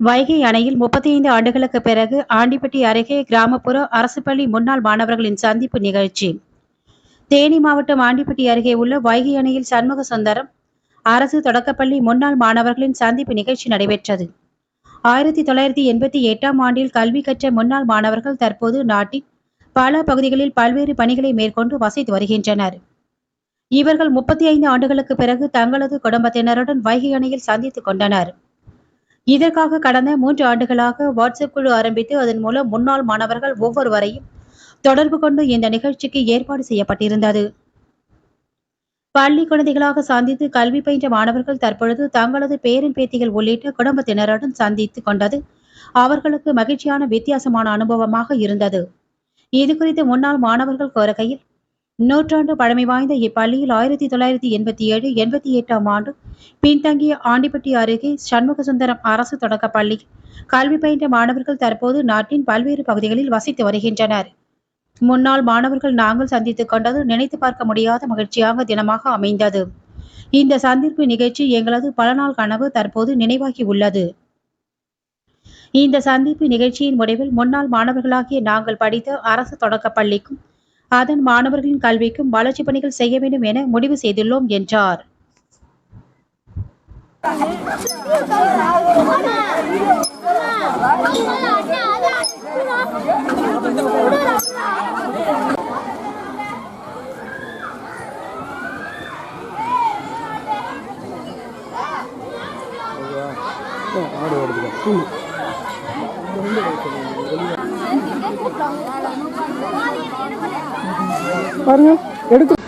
வைகை அணையில் முப்பத்தி ஐந்து ஆண்டுகளுக்கு பிறகு ஆண்டிப்பட்டி அருகே கிராமப்புற அரசு பள்ளி முன்னாள் மாணவர்களின் சந்திப்பு நிகழ்ச்சி. தேனி மாவட்டம் ஆண்டிப்பட்டி அருகே உள்ள வைகை அணையில் சண்முக சுந்தரம் அரசு தொடக்கப்பள்ளி முன்னாள் மாணவர்களின் சந்திப்பு நிகழ்ச்சி நடைபெற்றது. ஆயிரத்தி தொள்ளாயிரத்தி எண்பத்தி எட்டாம் ஆண்டில் கல்வி கற்ற முன்னாள் மாணவர்கள் தற்போது நாட்டின் பல பகுதிகளில் பல்வேறு பணிகளை மேற்கொண்டு வசித்து வருகின்றனர். இவர்கள் முப்பத்தி ஐந்து ஆண்டுகளுக்கு பிறகு தங்களது குடும்பத்தினருடன் வைகை அணையில் சந்தித்துக் கொண்டனர். இதற்காக கடந்த மூன்று ஆண்டுகளாக வாட்ஸ்அப் குழு ஆரம்பித்து அதன் மூலம் முன்னாள் மாணவர்கள் ஒவ்வொருவரையும் தொடர்பு கொண்டு இந்த நிகழ்ச்சிக்கு ஏற்பாடு செய்யப்பட்டிருந்தது. பள்ளி குழந்தைகளாக சந்தித்து கல்வி பயின்ற மாணவர்கள் தற்பொழுது தங்களது பேரன் பேத்திகள் உள்ளிட்ட குடும்பத்தினருடன் சந்தித்து கொண்டது அவர்களுக்கு மகிழ்ச்சியான வித்தியாசமான அனுபவமாக இருந்தது. இது குறித்து முன்னாள் மாணவர்கள் கோருகையில் நூற்றாண்டு பழமை வாய்ந்த இப்பள்ளியில் ஆயிரத்தி தொள்ளாயிரத்தி எண்பத்தி ஏழு எண்பத்தி எட்டாம் ஆண்டு பின்தங்கிய ஆண்டிப்பட்டி அருகே சண்முகசுந்தரம் அரசு தொடக்கப் பள்ளி. கல்வி பயின்ற மாணவர்கள் தற்போது நாட்டின் பல்வேறு பகுதிகளில் வசித்து வருகின்றனர். முன்னாள் மாணவர்கள் நாங்கள் சந்தித்துக் கொண்டது நினைத்து பார்க்க முடியாத மகிழ்ச்சியாக தினமாக அமைந்தது. இந்த சந்திப்பு நிகழ்ச்சி எங்களது பல நாள் கனவு தற்போது நினைவாகி உள்ளது. இந்த சந்திப்பு நிகழ்ச்சியின் முடிவில் முன்னாள் மாணவர்களாகிய நாங்கள் படித்த அரசு தொடக்கப் பள்ளிக்கும் அதன் மாணவர்களின் கல்விக்கும் வளர்ச்சி பணிகள் செய்ய வேண்டும் என முடிவு செய்துள்ளோம் என்றார். ஆடு ஓடுதுக்கா பாருங்க எடுத்து